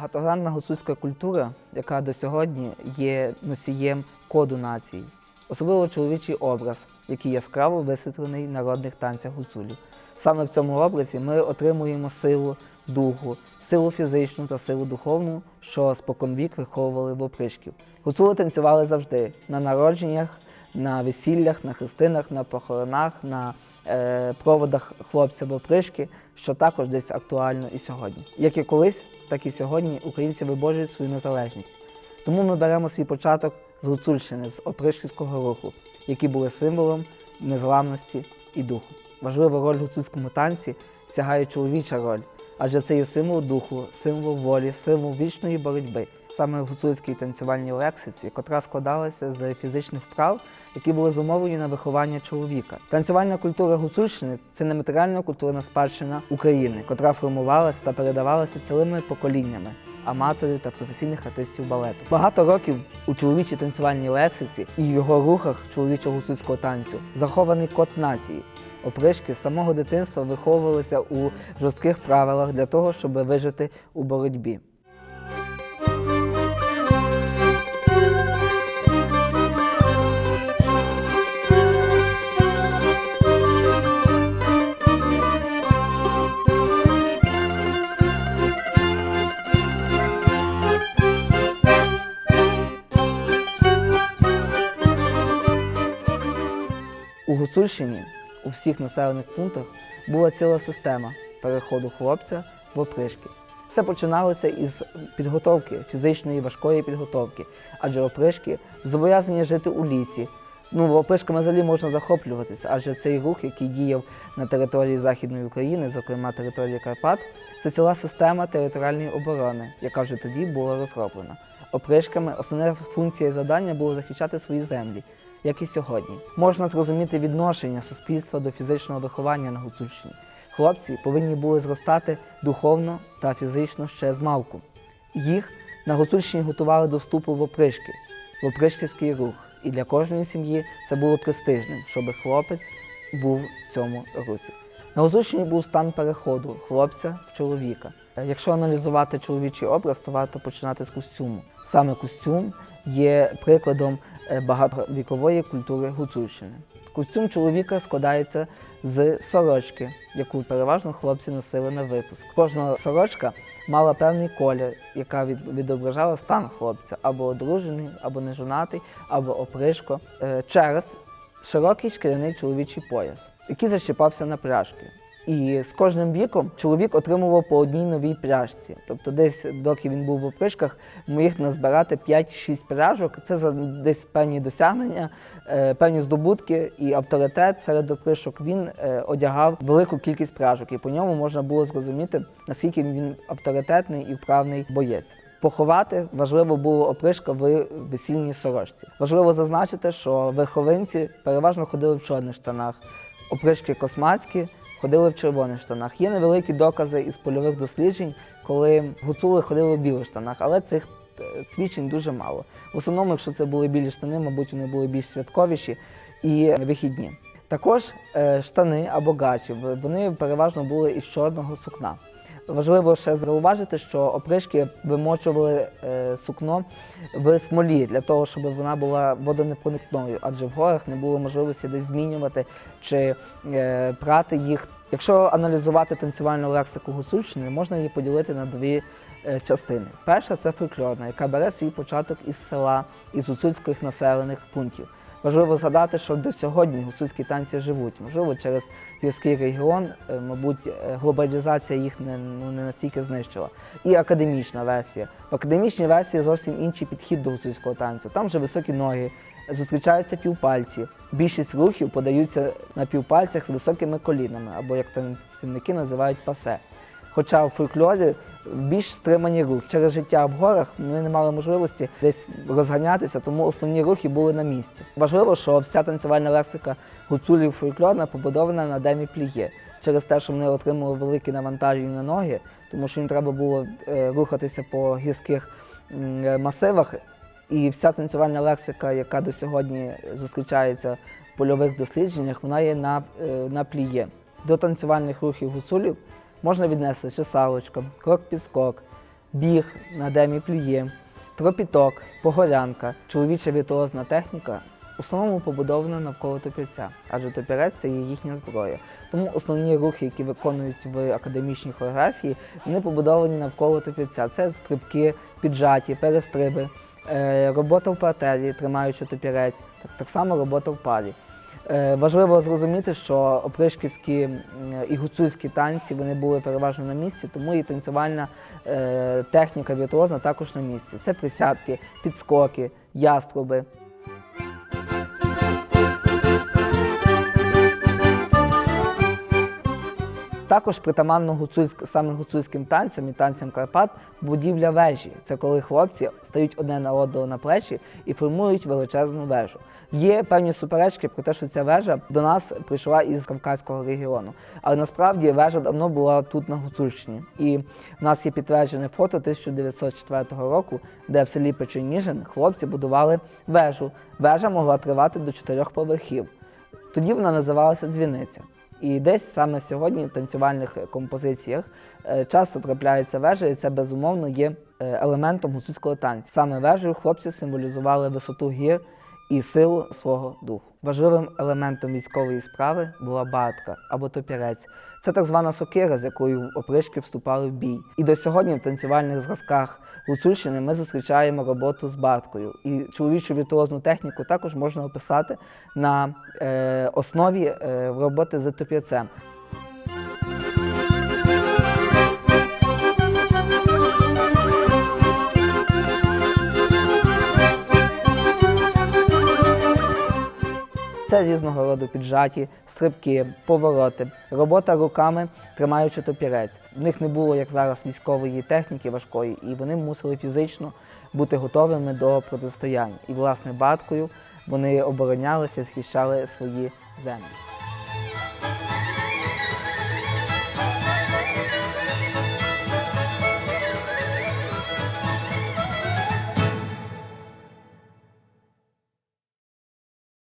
Багатогранна гуцульська культура, яка до сьогодні є носієм коду нації, особливо чоловічий образ, який яскраво висвітлений в народних танцях гуцулів. Саме в цьому образі ми отримуємо силу духу, силу фізичну та силу духовну, що споконвік виховували в опришків. Гуцули танцювали завжди на народженнях, на весіллях, на хрестинах, на похоронах, на проводах хлопця в опришки, що також десь актуально і сьогодні. Як і колись, так і сьогодні українці виборюють свою незалежність. Тому ми беремо свій початок з Гуцульщини, з опришківського руху, які були символом незламності і духу. Важлива роль в гуцульському танці сягає чоловіча роль, адже це є символ духу, символ волі, символ вічної боротьби. Саме в гуцульській танцювальній лексиці, котра складалася з фізичних вправ, які були зумовлені на виховання чоловіка. Танцювальна культура Гуцульщини це нематеріальна культурна спадщина України, котра формувалася та передавалася цілими поколіннями аматорів та професійних артистів балету. Багато років у чоловічій танцювальній лексиці і його рухах чоловічого гуцульського танцю захований код нації. Опришки з самого дитинства виховувалися у жорстких правилах для того, щоб вижити у боротьбі. У Гуцульщині у всіх населених пунктах була ціла система переходу хлопця в опришки. Все починалося із підготовки, фізичної важкої підготовки, адже опришки зобов'язані жити у лісі. Ну, опришками взагалі можна захоплюватися, адже цей рух, який діяв на території Західної України, зокрема території Карпат, це ціла система територіальної оборони, яка вже тоді була розроблена. Опришками основна функція і завдання було захищати свої землі, як і сьогодні. Можна зрозуміти відношення суспільства до фізичного виховання на Гуцульщині. Хлопці повинні були зростати духовно та фізично ще з малку. Їх на Гуцульщині готували до вступу в опришки, в опришківський рух. І для кожної сім'ї це було престижним, щоб хлопець був в цьому русі. На Гуцульщині був стан переходу хлопця в чоловіка. Якщо аналізувати чоловічий образ, то варто починати з костюму. Саме костюм є прикладом багатовікової культури Гуцульщини. Костюм чоловіка складається з сорочки, яку переважно хлопці носили на випуск. Кожна сорочка мала певний колір, яка від- відображала стан хлопця або одружений, або нежонатий, або опришко, е, через широкий шкіряний чоловічий пояс, який защіпався на пряжки. І з кожним віком чоловік отримував по одній новій пряжці. Тобто, десь, доки він був в опришках, міг назбирати 5-6 пряжок. Це за десь певні досягнення, е, певні здобутки і авторитет серед опришок. Він е, одягав велику кількість пряжок, і по ньому можна було зрозуміти, наскільки він авторитетний і вправний боєць. Поховати важливо було опришка в весільній сорочці. Важливо зазначити, що верховинці переважно ходили в чорних штанах, опришки космацькі ходили в червоних штанах. Є невеликі докази із польових досліджень, коли гуцули ходили в білих штанах, але цих е, свідчень дуже мало. В основному, якщо це були білі штани, мабуть, вони були більш святковіші і вихідні. Також е, штани або гачі, вони переважно були із чорного сукна. Важливо ще зауважити, що опришки вимочували е, сукно в смолі для того, щоб вона була водонепроникною, адже в горах не було можливості десь змінювати чи е, прати їх. Якщо аналізувати танцювальну лексику Гуцульщини, можна її поділити на дві е, частини. Перша це фольклорна, яка бере свій початок із села, із гуцульських населених пунктів. Важливо згадати, що до сьогодні гуцульські танці живуть. Можливо, через гірський регіон, е, мабуть, е, глобалізація їх не, ну, не настільки знищила. І академічна версія. В академічній версії зовсім інший підхід до гуцульського танцю. Там вже високі ноги, зустрічаються півпальці. Більшість рухів подаються на півпальцях з високими колінами, або як танцівники називають пасе. Хоча в фольклорі більш стримані рухи. Через життя в горах вони не мали можливості десь розганятися, тому основні рухи були на місці. Важливо, що вся танцювальна лексика гуцулів фольклорна побудована на демі пліє. Через те, що вони отримали великі навантаження на ноги, тому що їм треба було е, рухатися по гірських е, масивах. І вся танцювальна лексика, яка до сьогодні зустрічається в польових дослідженнях, вона є на, е, на пліє. До танцювальних рухів гуцулів можна віднести чесалочка, крок-підскок, біг на демі плює, тропіток, погорянка, чоловіча віртуозна техніка в основному побудована навколо топірця, адже топірець це є їхня зброя. Тому основні рухи, які виконують в академічній хореографії, вони побудовані навколо топірця. Це стрибки, піджаті, перестриби, е, робота в партері, тримаючи топірець, так само робота в парі. Е, Важливо зрозуміти, що опришківські і гуцульські танці вони були переважно на місці, тому і танцювальна е, техніка віртуозна також на місці. Це присядки, підскоки, яструби. Також притаманно гуцульськ, саме гуцульським танцям і танцям Карпат будівля вежі. Це коли хлопці стають одне на одного на плечі і формують величезну вежу. Є певні суперечки про те, що ця вежа до нас прийшла із Кавказького регіону. Але насправді вежа давно була тут на Гуцульщині. І в нас є підтверджене фото 1904 року, де в селі Печеніжин хлопці будували вежу. Вежа могла тривати до чотирьох поверхів. Тоді вона називалася дзвіниця. І десь саме сьогодні в танцювальних композиціях е, часто трапляється вежа, і це безумовно є е, елементом гуцульського танцю. Саме вежею хлопці символізували висоту гір і силу свого духу. Важливим елементом військової справи була бартка або топірець. Це так звана сокира, з якою опришки вступали в бій. І до сьогодні в танцювальних зразках Гуцульщини ми зустрічаємо роботу з барткою. І чоловічу віртуозну техніку також можна описати на е, основі е, роботи з топірцем. Це різного роду піджаті, стрибки, повороти, робота руками, тримаючи топірець. В них не було, як зараз, військової техніки важкої, і вони мусили фізично бути готовими до протистоянь. І, власне, баткою вони оборонялися, захищали свої землі.